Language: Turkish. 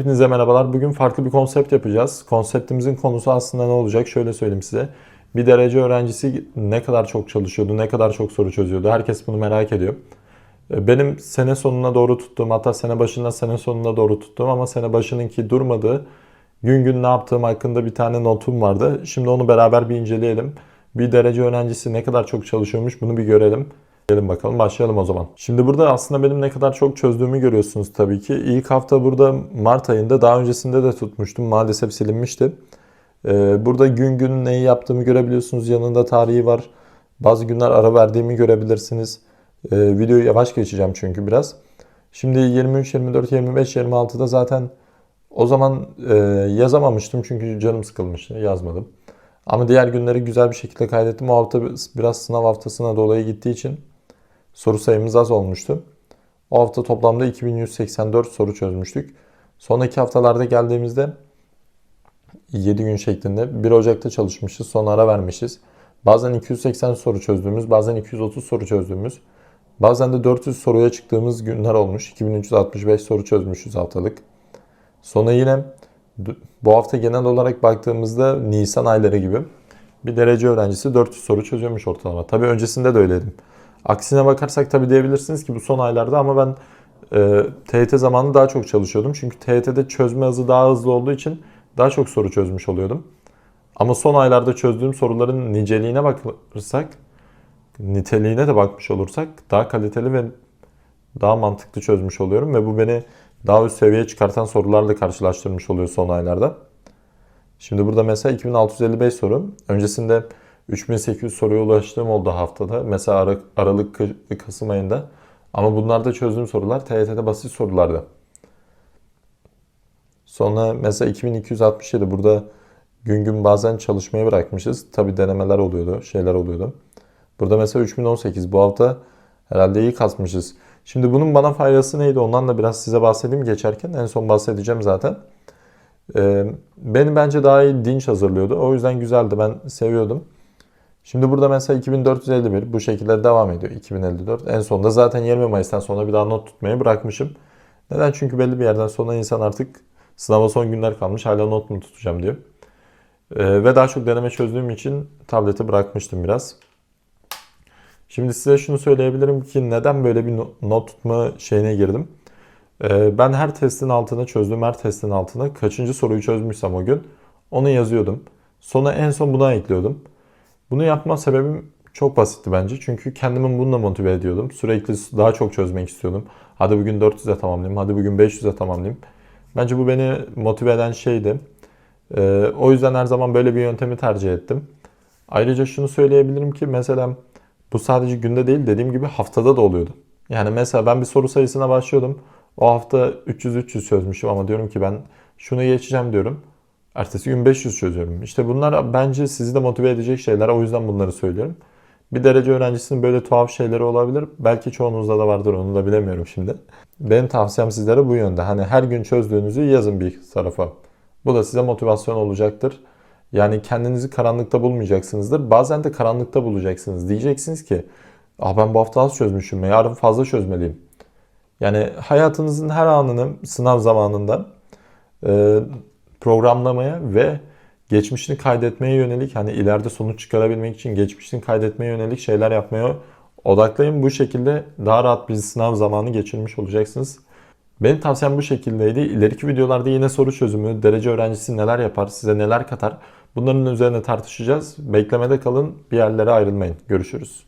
Hepinize merhabalar. Bugün farklı bir konsept yapacağız. Konseptimizin konusu aslında ne olacak? Şöyle söyleyeyim size. Bir derece öğrencisi ne kadar çok çalışıyordu, ne kadar çok soru çözüyordu. Herkes bunu merak ediyor. Benim sene sonuna doğru tuttuğum, hatta sene başından sene sonuna doğru tuttuğum ama sene başınınki durmadığı gün gün ne yaptığım hakkında bir tane notum vardı. Şimdi onu beraber bir inceleyelim. Bir derece öğrencisi ne kadar çok çalışıyormuş bunu bir görelim. Gelin bakalım başlayalım o zaman. Şimdi burada aslında benim ne kadar çok çözdüğümü görüyorsunuz tabii ki. İlk hafta burada Mart ayında daha öncesinde de tutmuştum. Maalesef silinmişti. Ee, burada gün gün neyi yaptığımı görebiliyorsunuz. Yanında tarihi var. Bazı günler ara verdiğimi görebilirsiniz. Ee, videoyu yavaş geçeceğim çünkü biraz. Şimdi 23, 24, 25, 26'da zaten o zaman e, yazamamıştım çünkü canım sıkılmıştı. Yazmadım. Ama diğer günleri güzel bir şekilde kaydettim. O hafta biraz sınav haftasına dolayı gittiği için soru sayımız az olmuştu. O hafta toplamda 2184 soru çözmüştük. Sonraki haftalarda geldiğimizde 7 gün şeklinde 1 Ocak'ta çalışmışız. Sonra ara vermişiz. Bazen 280 soru çözdüğümüz, bazen 230 soru çözdüğümüz, bazen de 400 soruya çıktığımız günler olmuş. 2365 soru çözmüşüz haftalık. Sonra yine bu hafta genel olarak baktığımızda Nisan ayları gibi bir derece öğrencisi 400 soru çözüyormuş ortalama. Tabii öncesinde de öyleydim. Aksine bakarsak tabii diyebilirsiniz ki bu son aylarda ama ben e, TYT zamanı daha çok çalışıyordum. Çünkü TYT'de çözme hızı daha hızlı olduğu için daha çok soru çözmüş oluyordum. Ama son aylarda çözdüğüm soruların niceliğine bakarsak, niteliğine de bakmış olursak daha kaliteli ve daha mantıklı çözmüş oluyorum ve bu beni daha üst seviyeye çıkartan sorularla karşılaştırmış oluyor son aylarda. Şimdi burada mesela 2655 soru. Öncesinde 3800 soruya ulaştığım oldu haftada. Mesela Ar Aralık, Kasım ayında. Ama bunlarda çözdüğüm sorular TYT'de basit sorulardı. Sonra mesela 2267 burada gün gün bazen çalışmayı bırakmışız. Tabi denemeler oluyordu, şeyler oluyordu. Burada mesela 3018 bu hafta herhalde iyi kasmışız. Şimdi bunun bana faydası neydi ondan da biraz size bahsedeyim geçerken. En son bahsedeceğim zaten. Ee, beni bence daha iyi dinç hazırlıyordu. O yüzden güzeldi ben seviyordum. Şimdi burada mesela 2451 bu şekilde devam ediyor. 2054. En sonunda zaten 20 Mayıs'tan sonra bir daha not tutmayı bırakmışım. Neden? Çünkü belli bir yerden sonra insan artık sınava son günler kalmış hala not mu tutacağım diyor. Ee, ve daha çok deneme çözdüğüm için tableti bırakmıştım biraz. Şimdi size şunu söyleyebilirim ki neden böyle bir not tutma şeyine girdim. Ee, ben her testin altına çözdüğüm her testin altına kaçıncı soruyu çözmüşsem o gün onu yazıyordum. Sonra en son buna ekliyordum. Bunu yapma sebebim çok basitti bence. Çünkü kendimi bununla motive ediyordum. Sürekli daha çok çözmek istiyordum. Hadi bugün 400'e tamamlayayım, hadi bugün 500'e tamamlayayım. Bence bu beni motive eden şeydi. Ee, o yüzden her zaman böyle bir yöntemi tercih ettim. Ayrıca şunu söyleyebilirim ki mesela bu sadece günde değil dediğim gibi haftada da oluyordu. Yani mesela ben bir soru sayısına başlıyordum. O hafta 300-300 çözmüşüm ama diyorum ki ben şunu geçeceğim diyorum. Ertesi gün 500 çözüyorum. İşte bunlar bence sizi de motive edecek şeyler. O yüzden bunları söylüyorum. Bir derece öğrencisinin böyle tuhaf şeyleri olabilir. Belki çoğunuzda da vardır onu da bilemiyorum şimdi. Benim tavsiyem sizlere bu yönde. Hani her gün çözdüğünüzü yazın bir tarafa. Bu da size motivasyon olacaktır. Yani kendinizi karanlıkta bulmayacaksınızdır. Bazen de karanlıkta bulacaksınız. Diyeceksiniz ki ah ben bu hafta az çözmüşüm. Yarın fazla çözmeliyim. Yani hayatınızın her anını sınav zamanında e, programlamaya ve geçmişini kaydetmeye yönelik hani ileride sonuç çıkarabilmek için geçmişini kaydetmeye yönelik şeyler yapmaya odaklayın. Bu şekilde daha rahat bir sınav zamanı geçirmiş olacaksınız. Benim tavsiyem bu şekildeydi. İleriki videolarda yine soru çözümü, derece öğrencisi neler yapar, size neler katar bunların üzerine tartışacağız. Beklemede kalın, bir yerlere ayrılmayın. Görüşürüz.